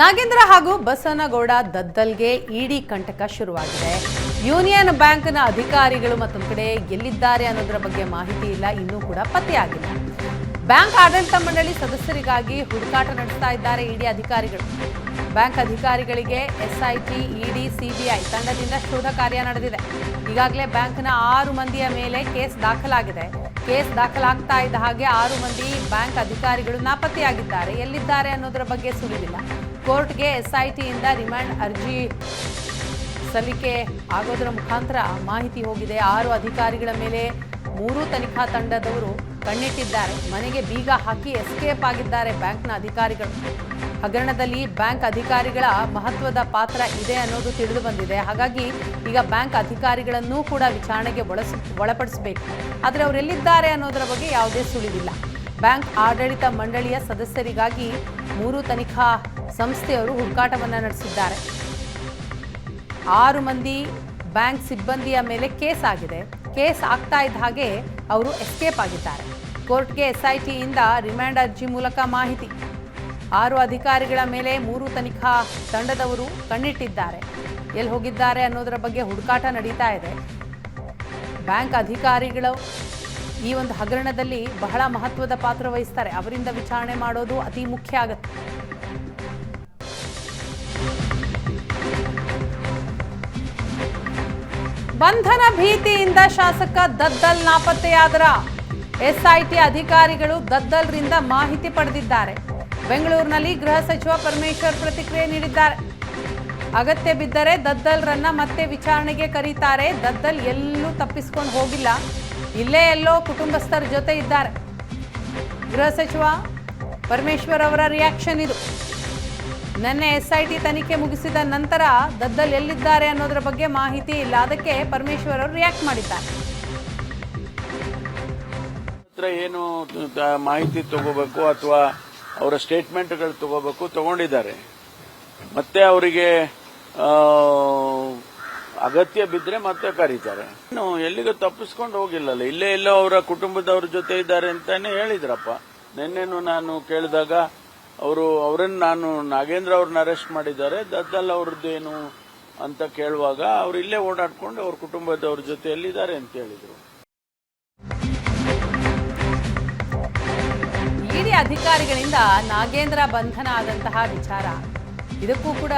ನಾಗೇಂದ್ರ ಹಾಗೂ ಬಸನಗೌಡ ದದ್ದಲ್ಗೆ ಇಡಿ ಕಂಟಕ ಶುರುವಾಗಿದೆ. ಯೂನಿಯನ್ ಬ್ಯಾಂಕ್ನ ಅಧಿಕಾರಿಗಳು ಮತ್ತೊಂದು ಕಡೆ ಎಲ್ಲಿದ್ದಾರೆ ಅನ್ನೋದರ ಬಗ್ಗೆ ಮಾಹಿತಿ ಇಲ್ಲ, ಇನ್ನೂ ಕೂಡ ಪತ್ತೆಯಾಗಿಲ್ಲ. ಬ್ಯಾಂಕ್ ಆಡಳಿತ ಮಂಡಳಿ ಸದಸ್ಯರಿಗಾಗಿ ಹುಡುಕಾಟ ನಡೆಸ್ತಾ ಇದ್ದಾರೆ ಇಡಿ ಅಧಿಕಾರಿಗಳು. ಬ್ಯಾಂಕ್ ಅಧಿಕಾರಿಗಳಿಗೆ ಎಸ್ಐಟಿ, ಇಡಿ, ಸಿಬಿಐ ತಂಡದಿಂದ ಶೋಧ ಕಾರ್ಯ ನಡೆದಿದೆ. ಈಗಾಗಲೇ ಬ್ಯಾಂಕ್ನ ಆರು ಮಂದಿಯ ಮೇಲೆ ಕೇಸ್ ದಾಖಲಾಗಿದೆ. ಕೇಸ್ ದಾಖಲಾಗ್ತಾ ಇದ್ದ ಹಾಗೆ ಆರು ಮಂದಿ ಬ್ಯಾಂಕ್ ಅಧಿಕಾರಿಗಳು ನಾಪತ್ತೆಯಾಗಿದ್ದಾರೆ. ಎಲ್ಲಿದ್ದಾರೆ ಅನ್ನೋದರ ಬಗ್ಗೆ ಸುಳಿವಿಲ್ಲ. ಕೋರ್ಟ್ಗೆ ಎಸ್ಐಟಿಯಿಂದ ರಿಮ್ಯಾಂಡ್ ಅರ್ಜಿ ಸಲ್ಲಿಕೆ ಆಗೋದರ ಮುಖಾಂತರ ಮಾಹಿತಿ ಹೋಗಿದೆ. ಆರು ಅಧಿಕಾರಿಗಳ ಮೇಲೆ ಮೂರು ತನಿಖಾ ತಂಡದವರು ಕಣ್ಣಿಟ್ಟಿದ್ದಾರೆ. ಮನೆಗೆ ಬೀಗ ಹಾಕಿ ಎಸ್ಕೇಪ್ ಆಗಿದ್ದಾರೆ ಬ್ಯಾಂಕ್ನ ಅಧಿಕಾರಿಗಳು. ಹಗರಣದಲ್ಲಿ ಬ್ಯಾಂಕ್ ಅಧಿಕಾರಿಗಳ ಮಹತ್ವದ ಪಾತ್ರ ಇದೆ ಅನ್ನೋದು ತಿಳಿದು ಬಂದಿದೆ. ಹಾಗಾಗಿ ಈಗ ಬ್ಯಾಂಕ್ ಅಧಿಕಾರಿಗಳನ್ನೂ ಕೂಡ ವಿಚಾರಣೆಗೆ ಒಳಸ ಒಳಪಡಿಸಬೇಕು. ಆದರೆ ಅವರೆಲ್ಲಿದ್ದಾರೆ ಅನ್ನೋದರ ಬಗ್ಗೆ ಯಾವುದೇ ಸುಳಿವಿಲ್ಲ. ಬ್ಯಾಂಕ್ ಆಡಳಿತ ಮಂಡಳಿಯ ಸದಸ್ಯರಿಗಾಗಿ ಮೂರು ತನಿಖಾ ಸಂಸ್ಥೆಯವರು ಹುಡುಕಾಟವನ್ನು ನಡೆಸಿದ್ದಾರೆ. ಆರು ಮಂದಿ ಬ್ಯಾಂಕ್ ಸಿಬ್ಬಂದಿಯ ಮೇಲೆ ಕೇಸ್ ಆಗಿದೆ. ಕೇಸ್ ಆಗ್ತಾ ಇದ್ದ ಹಾಗೆ ಅವರು ಎಸ್ಕೇಪ್ ಆಗಿದ್ದಾರೆ. ಕೋರ್ಟ್ಗೆ ಎಸ್ಐಟಿಯಿಂದ ರಿಮ್ಯಾಂಡ್ ಅರ್ಜಿ ಮೂಲಕ ಮಾಹಿತಿ. ಆರು ಅಧಿಕಾರಿಗಳ ಮೇಲೆ ಮೂರು ತನಿಖಾ ತಂಡದವರು ಕಣ್ಣಿಟ್ಟಿದ್ದಾರೆ. ಎಲ್ಲಿ ಹೋಗಿದ್ದಾರೆ ಅನ್ನೋದರ ಬಗ್ಗೆ ಹುಡುಕಾಟ ನಡೀತಾ ಇದೆ. ಬ್ಯಾಂಕ್ ಅಧಿಕಾರಿಗಳು ಈ ಒಂದು ಹಗರಣದಲ್ಲಿ ಬಹಳ ಮಹತ್ವದ ಪಾತ್ರ ವಹಿಸ್ತಾರೆ. ಅವರಿಂದ ವಿಚಾರಣೆ ಮಾಡೋದು ಅತಿ ಮುಖ್ಯ ಆಗುತ್ತೆ. ಬಂಧನ ಭೀತಿಯಿಂದ ಶಾಸಕ ದದ್ದಲ್ ನಾಪತ್ತೆಯಾದರ. ಎಸ್ಐಟಿ ಅಧಿಕಾರಿಗಳು ದದ್ದಲ್ರಿಂದ ಮಾಹಿತಿ ಪಡೆದಿದ್ದಾರೆ. ಬೆಂಗಳೂರಿನಲ್ಲಿ ಗೃಹ ಸಚಿವ ಪರಮೇಶ್ವರ್ ಪ್ರತಿಕ್ರಿಯೆ ನೀಡಿದ್ದಾರೆ. ಅಗತ್ಯ ಬಿದ್ದರೆ ದದ್ದಲ್ರನ್ನ ಮತ್ತೆ ವಿಚಾರಣೆಗೆ ಕರೀತಾರೆ. ದದ್ದಲ್ ಎಲ್ಲೂ ತಪ್ಪಿಸ್ಕೊಂಡು ಹೋಗಿಲ್ಲ. ಇಲ್ಲೇ ಎಲ್ಲೋ ಕುಟುಂಬಸ್ಥರ ಜೊತೆ ಇದ್ದಾರೆ. ಗೃಹ ಸಚಿವ ಪರಮೇಶ್ವರ್ ಅವರ ರಿಯಾಕ್ಷನ್ ಇದು. ನಿನ್ನೆ ಎಸ್ಐಟಿ ತನಿಖೆ ಮುಗಿಸಿದ ನಂತರ ದದ್ದಲ್ ಎಲ್ಲಿದ್ದಾರೆ ಅನ್ನೋದರ ಬಗ್ಗೆ ಮಾಹಿತಿ ಇಲ್ಲ. ಅದಕ್ಕೆ ಪರಮೇಶ್ವರ್ ಅವರು ರಿಯಾಕ್ಟ್ ಮಾಡಿದ್ದಾರೆ. ಏನು ಮಾಹಿತಿ ತಗೋಬೇಕು ಅಥವಾ ಅವರ ಸ್ಟೇಟ್ಮೆಂಟ್ಗಳು ತಗೋಬೇಕು ತಗೊಂಡಿದ್ದಾರೆ. ಮತ್ತೆ ಅವರಿಗೆ ಅಗತ್ಯ ಬಿದ್ದರೆ ಮತ್ತೆ ಕರೀತಾರೆ. ಇನ್ನು ಎಲ್ಲಿಗೂ ತಪ್ಪಿಸ್ಕೊಂಡು ಹೋಗಿಲ್ಲಲ್ಲ. ಇಲ್ಲೇ ಇಲ್ಲೋ ಅವರ ಕುಟುಂಬದವ್ರ ಜೊತೆ ಇದ್ದಾರೆ ಅಂತಾನೆ ಹೇಳಿದ್ರಪ್ಪ. ನಿನ್ನೆನು ನಾನು ಕೇಳಿದಾಗ ಅವರು ಅವರನ್ನು ನಾನು ನಾಗೇಂದ್ರ ಅವ್ರನ್ನ ಅರೆಸ್ಟ್ ಮಾಡಿದ್ದಾರೆ. ದದ್ದಲ್ ಅವ್ರದ್ದೇನು ಅಂತ ಕೇಳುವಾಗ ಅವರು ಇಲ್ಲೇ ಓಡಾಡ್ಕೊಂಡು ಅವ್ರ ಕುಟುಂಬದವ್ರ ಜೊತೆ ಎಲ್ಲಿದ್ದಾರೆ ಅಂತ ಹೇಳಿದ್ರು. ಇಡಿ ಅಧಿಕಾರಿಗಳಿಂದ ನಾಗೇಂದ್ರ ಬಂಧನ ಆದಂತಹ ವಿಚಾರ. ಇದಕ್ಕೂ ಕೂಡ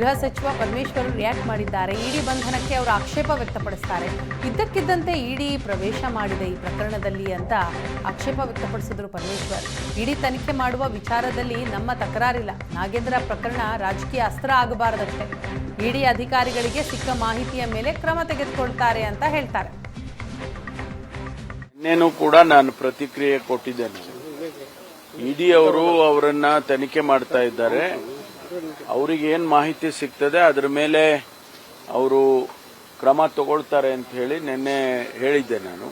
ಗೃಹ ಸಚಿವ ಪರಮೇಶ್ವರ್ ರಿಯಾಕ್ಟ್ ಮಾಡಿದ್ದಾರೆ. ಇಡಿ ಬಂಧನಕ್ಕೆ ಅವರು ಆಕ್ಷೇಪ ವ್ಯಕ್ತಪಡಿಸ್ತಾರೆ. ಇದ್ದಕ್ಕಿದ್ದಂತೆ ಇಡಿ ಪ್ರವೇಶ ಮಾಡಿದೆ ಈ ಪ್ರಕರಣದಲ್ಲಿ ಅಂತ ಆಕ್ಷೇಪ ವ್ಯಕ್ತಪಡಿಸಿದ್ರು ಪರಮೇಶ್ವರ್. ಇಡಿ ತನಿಖೆ ಮಾಡುವ ವಿಚಾರದಲ್ಲಿ ನಮ್ಮ ತಕರಾರಿಲ್ಲ. ನಾಗೇಂದ್ರ ಪ್ರಕರಣ ರಾಜಕೀಯ ಅಸ್ತ್ರ ಆಗಬಾರದಷ್ಟೇ. ಇಡಿ ಅಧಿಕಾರಿಗಳಿಗೆ ಸಿಕ್ಕ ಮಾಹಿತಿಯ ಮೇಲೆ ಕ್ರಮ ತೆಗೆದುಕೊಳ್ತಾರೆ ಅಂತ ಹೇಳ್ತಾರೆ. ಇನ್ನೇನು ಕೂಡ ನಾನು ಪ್ರತಿಕ್ರಿಯೆ ಕೊಟ್ಟಿದ್ದೇನೆ. ಇಡಿ ಅವರು ಅವರನ್ನ ತನಿಖೆ ಮಾಡ್ತಾ ಇದ್ದಾರೆ. ಅವರಿಗೆ ಏನ್ ಮಾಹಿತಿ ಸಿಗ್ತದೆ ಅದ್ರ ಮೇಲೆ ಅವರು ಕ್ರಮ ತಗೊಳ್ತಾರೆ ಅಂತ ಹೇಳಿ ನಿನ್ನೆ ಹೇಳಿದ್ದೆ ನಾನು.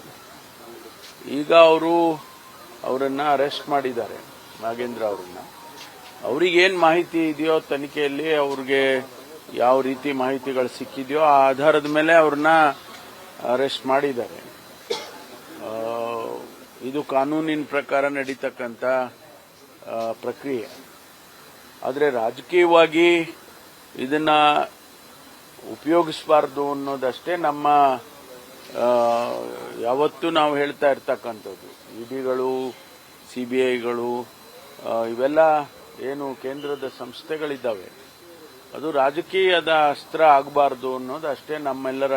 ಈಗ ಅವರು ಅವರನ್ನ ಅರೆಸ್ಟ್ ಮಾಡಿದ್ದಾರೆ, ನಾಗೇಂದ್ರ ಅವರನ್ನ. ಅವರಿಗೆ ಏನ್ ಮಾಹಿತಿ ಇದೆಯೋ ತನಿಖೆಯಲ್ಲಿ ಅವ್ರಿಗೆ ಯಾವ ರೀತಿ ಮಾಹಿತಿಗಳು ಸಿಕ್ಕಿದೆಯೋ ಆ ಆಧಾರದ ಮೇಲೆ ಅವ್ರನ್ನ ಅರೆಸ್ಟ್ ಮಾಡಿದ್ದಾರೆ. ಇದು ಕಾನೂನಿನ ಪ್ರಕಾರ ನಡೀತಕ್ಕಂಥ ಪ್ರಕ್ರಿಯೆ. ಆದರೆ ರಾಜಕೀಯವಾಗಿ ಇದನ್ನ ಉಪಯೋಗಿಸಬಾರ್ದು ಅನ್ನೋದಷ್ಟೇ ನಮ್ಮ ಯಾವತ್ತೂ ನಾವು ಹೇಳ್ತಾ ಇರ್ತಕ್ಕಂಥದ್ದು. ಇಡಿಗಳು ಸಿ ಬಿ ಐಗಳು ಇವೆಲ್ಲ ಏನು ಕೇಂದ್ರದ ಸಂಸ್ಥೆಗಳಿದ್ದಾವೆ. ಅದು ರಾಜಕೀಯದ ಅಸ್ತ್ರ ಆಗಬಾರ್ದು ಅನ್ನೋದು ಅಷ್ಟೇ ನಮ್ಮೆಲ್ಲರ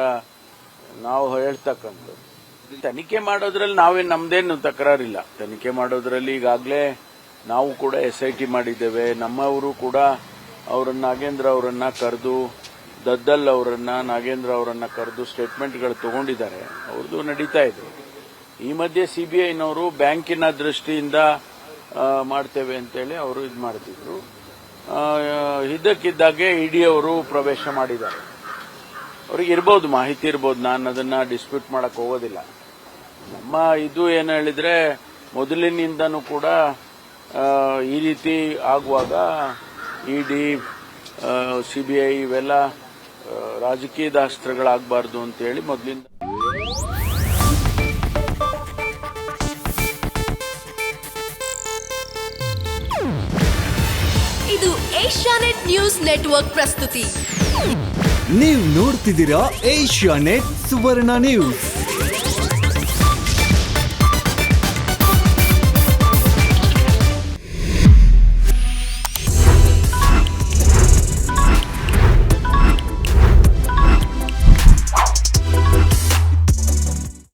ನಾವು ಹೇಳ್ತಕ್ಕಂಥದ್ದು. ತನಿಖೆ ಮಾಡೋದ್ರಲ್ಲಿ ನಾವೇ ನಮ್ದೇನು ತಕರಾರಿಲ್ಲ. ತನಿಖೆ ಮಾಡೋದ್ರಲ್ಲಿ ಈಗಾಗಲೇ ನಾವು ಕೂಡ ಎಸ್ ಐ ಟಿ ಮಾಡಿದ್ದೇವೆ. ನಮ್ಮವರು ಕೂಡ ಅವರನ್ನ ನಾಗೇಂದ್ರ ಅವರನ್ನ ಕರೆದು, ದದ್ದಲ್ ಅವರನ್ನ ನಾಗೇಂದ್ರ ಅವರನ್ನ ಕರೆದು ಸ್ಟೇಟ್ಮೆಂಟ್ಗಳು ತಗೊಂಡಿದ್ದಾರೆ. ಅವ್ರದ್ದು ನಡೀತಾ ಇದೆ. ಈ ಮಧ್ಯೆ ಸಿಬಿಐನವರು ಬ್ಯಾಂಕಿನ ದೃಷ್ಟಿಯಿಂದ ಮಾಡ್ತೇವೆ ಅಂತೇಳಿ ಅವರು ಇದು ಮಾಡ್ತಿದ್ರು. ಇದ್ದಕ್ಕಿದ್ದಾಗೆ ಇಡಿ ಅವರು ಪ್ರವೇಶ ಮಾಡಿದ್ದಾರೆ. ಅವ್ರಿಗೆ ಇರ್ಬೋದು, ಮಾಹಿತಿ ಇರ್ಬೋದು. ನಾನು ಅದನ್ನ ಡಿಸ್ಪ್ಯೂಟ್ ಮಾಡಕ್ ಹೋಗೋದಿಲ್ಲ. ನಮ್ಮ ಇದು ಏನು ಹೇಳಿದ್ರೆ, ಮೊದಲಿನಿಂದನೂ ಕೂಡ ಈ ರೀತಿ ಆಗುವಾಗ ಇಡಿ ಸಿಬಿಐ ಇವೆಲ್ಲ ರಾಜಕೀಯ ರಾಜಕೀಯದ ಅಸ್ತ್ರಗಳಾಗಬಾರ್ದು ಅಂತ ಹೇಳಿ ಮೊದಲಿಂದ. ಇದು ಏಷ್ಯಾನೆಟ್ ನ್ಯೂಸ್ ನೆಟ್ವರ್ಕ್ ಪ್ರಸ್ತುತಿ. ನೀವು ನೋಡ್ತಿದ್ದೀರಾ ಏಷ್ಯಾ ನೆಟ್ ಸುವರ್ಣ ನ್ಯೂಸ್.